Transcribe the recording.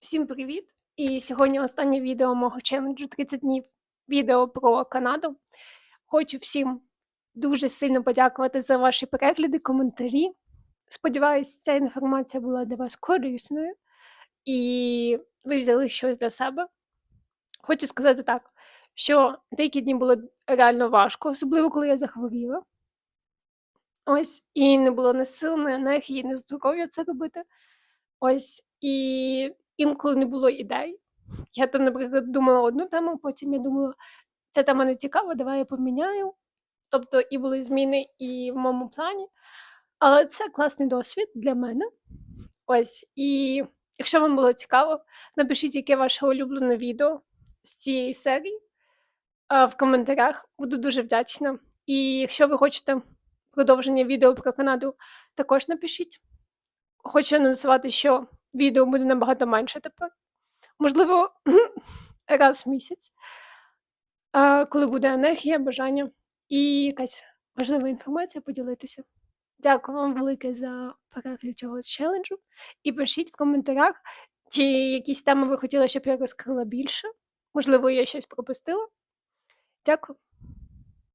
Всім привіт! І сьогодні останнє відео мого челенджу 30 днів відео про Канаду. Хочу всім дуже сильно подякувати за ваші перегляди, коментарі. Сподіваюсь, ця інформація була для вас корисною і ви взяли щось для себе. Хочу сказати так, що деякі дні було реально важко, особливо коли я захворіла. Ось, і не було ні сил, ні енергії, ні здоров'я це робити. Ось, і інколи не було ідей. Я там, наприклад, думала одну тему, потім я думала, ця тема не цікава, давай я поміняю. Тобто і були зміни і в моєму плані. Але це класний досвід для мене. Ось, і якщо вам було цікаво, напишіть, яке ваше улюблене відео з цієї серії в коментарях. Буду дуже вдячна. І якщо ви хочете продовження відео про Канаду, також напишіть. Хочу анонсувати, що відео буде набагато менше тепер. Можливо, раз в місяць, коли буде енергія, бажання і якась важлива інформація поділитися. Дякую вам велике за перегляд цього челенджу. І пишіть в коментарях, чи якісь теми ви хотіли, щоб я розкрила більше. Можливо, я щось пропустила. Дякую.